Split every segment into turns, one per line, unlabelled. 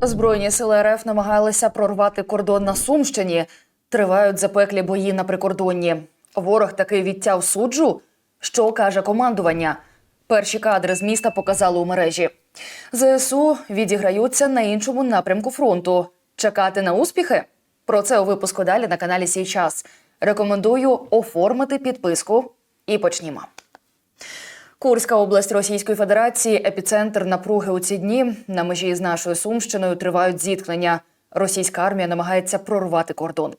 Збройні сили РФ намагалися прорвати кордон на Сумщині. Тривають запеклі бої на прикордонні. Ворог таки відтяв суджу. Що каже командування? Перші кадри з міста показали у мережі. ЗСУ відіграються на іншому напрямку фронту. Чекати на успіхи? Про це у випуску далі на каналі Сій час. Рекомендую оформити підписку і почнімо. Курська область Російської Федерації епіцентр напруги у ці дні. На межі з нашою Сумщиною тривають зіткнення. Російська армія намагається прорвати кордон.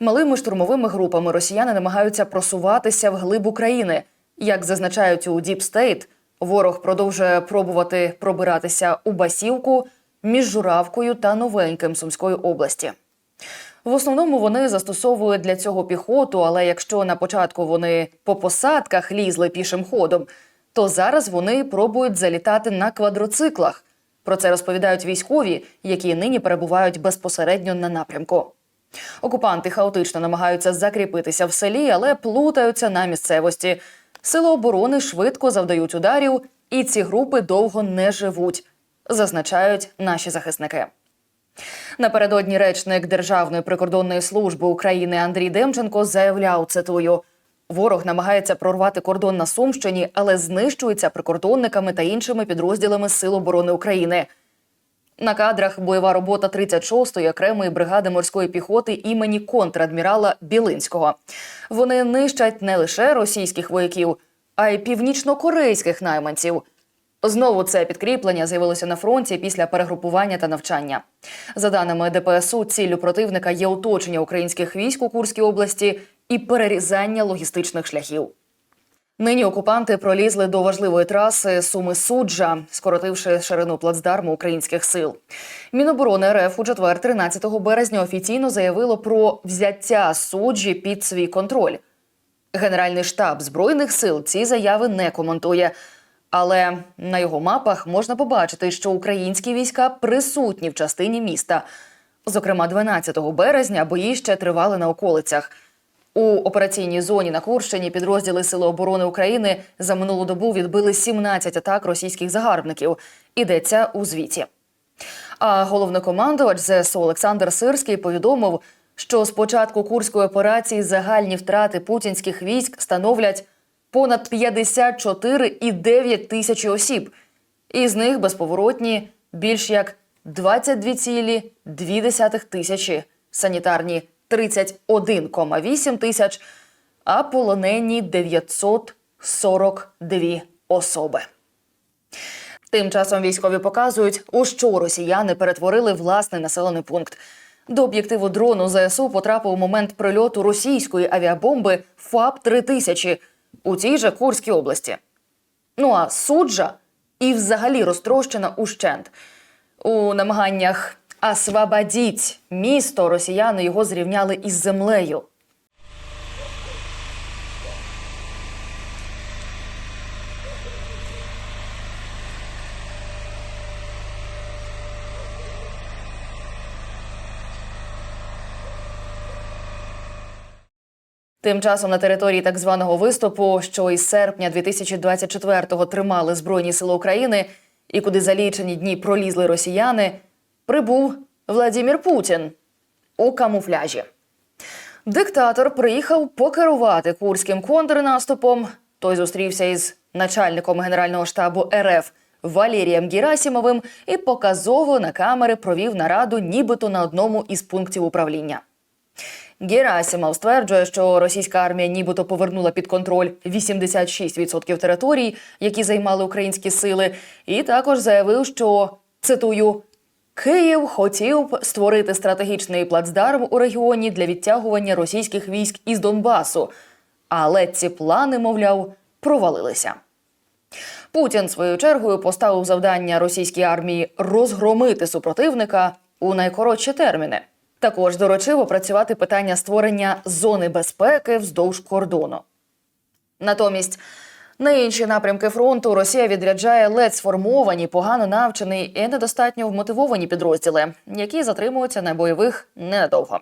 Малими штурмовими групами росіяни намагаються просуватися вглиб України. Як зазначають у State, ворог продовжує пробувати пробиратися у Басівку між Журавкою та Новеньким Сумської області. В основному вони застосовують для цього піхоту, але якщо на початку вони по посадках лізли пішим ходом, то зараз вони пробують залітати на квадроциклах. Про це розповідають військові, які нині перебувають безпосередньо на напрямку. Окупанти хаотично намагаються закріпитися в селі, але плутаються на місцевості. Сили оборони швидко завдають ударів, і ці групи довго не живуть, зазначають наші захисники. Напередодні речник Державної прикордонної служби України Андрій Демченко заявляв, цитую: ворог намагається прорвати кордон на Сумщині, але знищується прикордонниками та іншими підрозділами Сил оборони України. На кадрах бойова робота 36-ї окремої бригади морської піхоти імені контрадмірала Білинського. Вони нищать не лише російських вояків, а й північнокорейських найманців. Знову це підкріплення з'явилося на фронті після перегрупування та навчання. За даними ДПСУ, ціллю противника є оточення українських військ у Курській області і перерізання логістичних шляхів. Нині окупанти пролізли до важливої траси Суми Суджа, скоротивши ширину плацдарму українських сил. Міноборони РФ у четвер, 13 березня, офіційно заявило про взяття суджі під свій контроль. Генеральний штаб збройних сил ці заяви не коментує. Але на його мапах можна побачити, що українські війська присутні в частині міста. Зокрема, 12 березня бої ще тривали на околицях. У операційній зоні на Курщині підрозділи Сили оборони України за минулу добу відбили 17 атак російських загарбників. Ідеться у звіті. А головнокомандувач ЗСУ Олександр Сирський повідомив, що з початку курської операції загальні втрати путінських військ становлять понад 54,9 тисячі осіб. Із них безповоротні більш як 22,2 тисячі, санітарні 31,8 тисяч, а полонені 942 особи. Тим часом військові показують, у що росіяни перетворили власний населений пункт. До об'єктиву дрону ЗСУ потрапив момент прильоту російської авіабомби ФАП 3000 у тій же Курській області. Ну а суджа і взагалі розтрощена ущент. У намаганнях освободіть місто росіяни його зрівняли із землею. Тим часом на території так званого виступу, що із серпня 2024-го тримали Збройні Сили України і куди за лічені дні пролізли росіяни, прибув Владимир Путін у камуфляжі. Диктатор приїхав покерувати курським контрнаступом. Той зустрівся із начальником генерального штабу РФ Валерієм Герасімовим і показово на камери провів нараду, нібито на одному із пунктів управління. Герасимов стверджує, що російська армія нібито повернула під контроль 86% територій, які займали українські сили, і також заявив, що цитую. Київ хотів створити стратегічний плацдарм у регіоні для відтягування російських військ із Донбасу, але ці плани, мовляв, провалилися. Путін своєю чергою поставив завдання російській армії розгромити супротивника у найкоротші терміни. Також доручив опрацювати питання створення зони безпеки вздовж кордону. Натомість на інші напрямки фронту Росія відряджає ледь сформовані, погано навчені і недостатньо вмотивовані підрозділи, які затримуються на бойових ненадовго.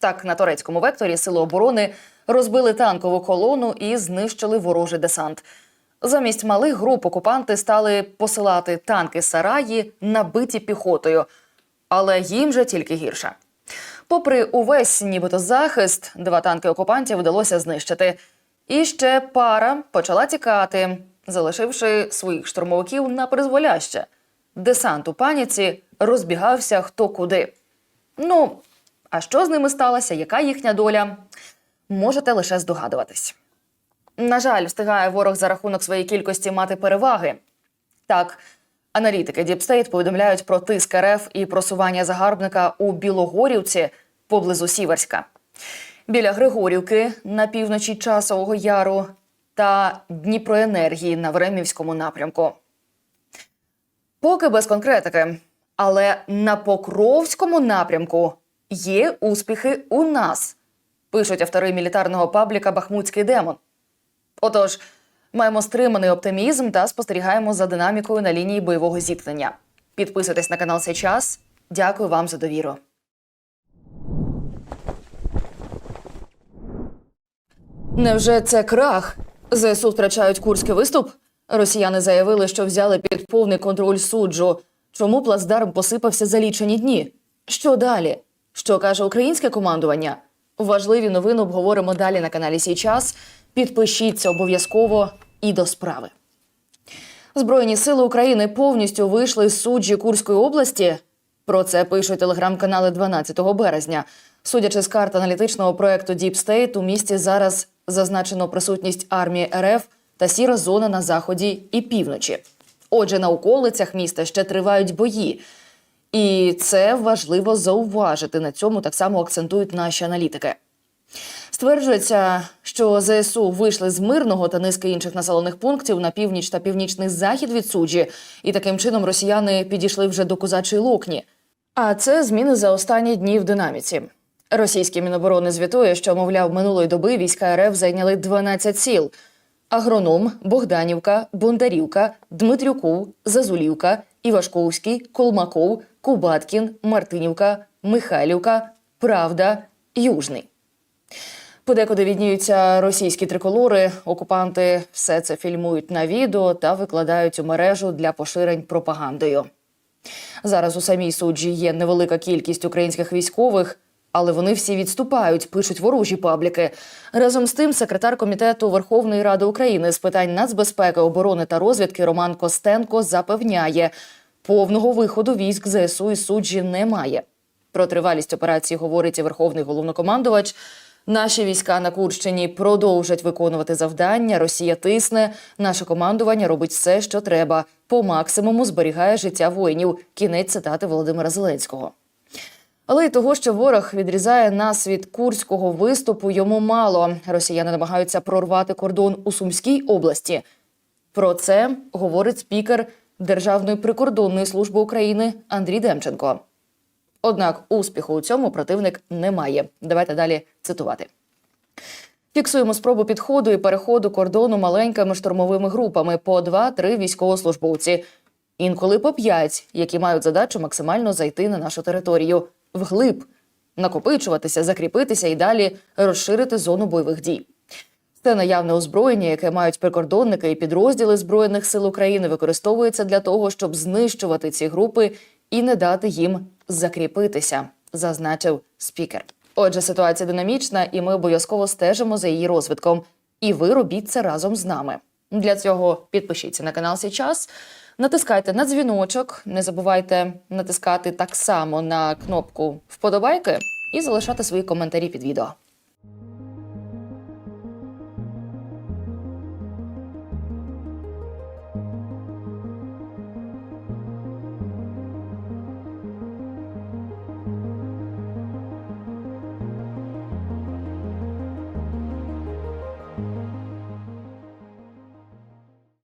Так, на турецькому векторі сили оборони розбили танкову колону і знищили ворожий десант. Замість малих груп окупанти стали посилати танки сараї, набиті піхотою. але їм же тільки гірше. Попри увесь нібито захист, два танки окупантів вдалося знищити. І ще пара почала тікати, залишивши своїх штурмовиків на призволяще. Десант у паніці розбігався хто куди. Ну, а що з ними сталося? Яка їхня доля? Можете лише здогадуватись. На жаль, встигає ворог за рахунок своєї кількості мати переваги. Так, аналітики Діпстейт повідомляють про тиск РФ і просування загарбника у Білогорівці поблизу Сіверська. Біля Григорівки на півночі Часового Яру та Дніпроенергії на Времівському напрямку. Поки без конкретики. Але на Покровському напрямку є успіхи у нас, пишуть автори мілітарного пабліка Бахмутський демон. Отож, маємо стриманий оптимізм та спостерігаємо за динамікою на лінії бойового зіткнення. Підписуйтесь на канал «Цей час. Дякую вам за довіру. Невже це крах? ЗСУ втрачають курський виступ? Росіяни заявили, що взяли під повний контроль суджу. Чому плацдарм посипався за лічені дні? Що далі? Що каже українське командування? Важливі новини обговоримо далі на каналі Сій час. Підпишіться обов'язково і до справи. Збройні сили України повністю вийшли з суджі Курської області. Про це пишуть телеграм-канали 12 березня. Судячи з карт аналітичного проекту State, у місті зараз зазначено присутність армії РФ та сіра зона на заході і півночі. Отже, на околицях міста ще тривають бої. І це важливо зауважити. На цьому так само акцентують наші аналітики. Стверджується, що ЗСУ вийшли з мирного та низки інших населених пунктів на північ та північний захід від суджі, і таким чином росіяни підійшли вже до козачої локні. А це зміни за останні дні в динаміці. Російське міноборони звітує, що, мовляв, минулої доби війська РФ зайняли 12 сіл: Агроном, Богданівка, Бондарівка, Дмитрюков, Зазулівка, Івашковський, Колмаков, Кубаткін, Мартинівка, Михайлівка, Правда, Южний. Подекуди відніються російські триколори. Окупанти все це фільмують на відео та викладають у мережу для поширень пропагандою. Зараз у самій суджі є невелика кількість українських військових, але вони всі відступають, пишуть ворожі пабліки. Разом з тим, секретар комітету Верховної Ради України з питань нацбезпеки, оборони та розвідки Роман Костенко запевняє, повного виходу військ ЗСУ із суджі немає. Про тривалість операції говорить і верховний головнокомандувач. Наші війська на Курщині продовжать виконувати завдання. Росія тисне. Наше командування робить все, що треба. По максимуму зберігає життя воїнів. Кінець цитати Володимира Зеленського. Але й того, що ворог відрізає нас від курського виступу, йому мало. Росіяни намагаються прорвати кордон у Сумській області. Про це говорить спікер Державної прикордонної служби України Андрій Демченко. Однак успіху у цьому противник не має. Давайте далі цитувати. Фіксуємо спробу підходу і переходу кордону маленькими штурмовими групами по 2-3 військовослужбовці, інколи по 5, які мають задачу максимально зайти на нашу територію вглиб, накопичуватися, закріпитися і далі розширити зону бойових дій. Це наявне озброєння, яке мають прикордонники і підрозділи збройних сил України, використовується для того, щоб знищувати ці групи і не дати їм закріпитися, зазначив спікер. Отже, ситуація динамічна, і ми обов'язково стежимо за її розвитком. І ви робіть це разом з нами. Для цього підпишіться на канал «Сейчас», натискайте на дзвіночок, не забувайте натискати так само на кнопку вподобайки і залишати свої коментарі під відео.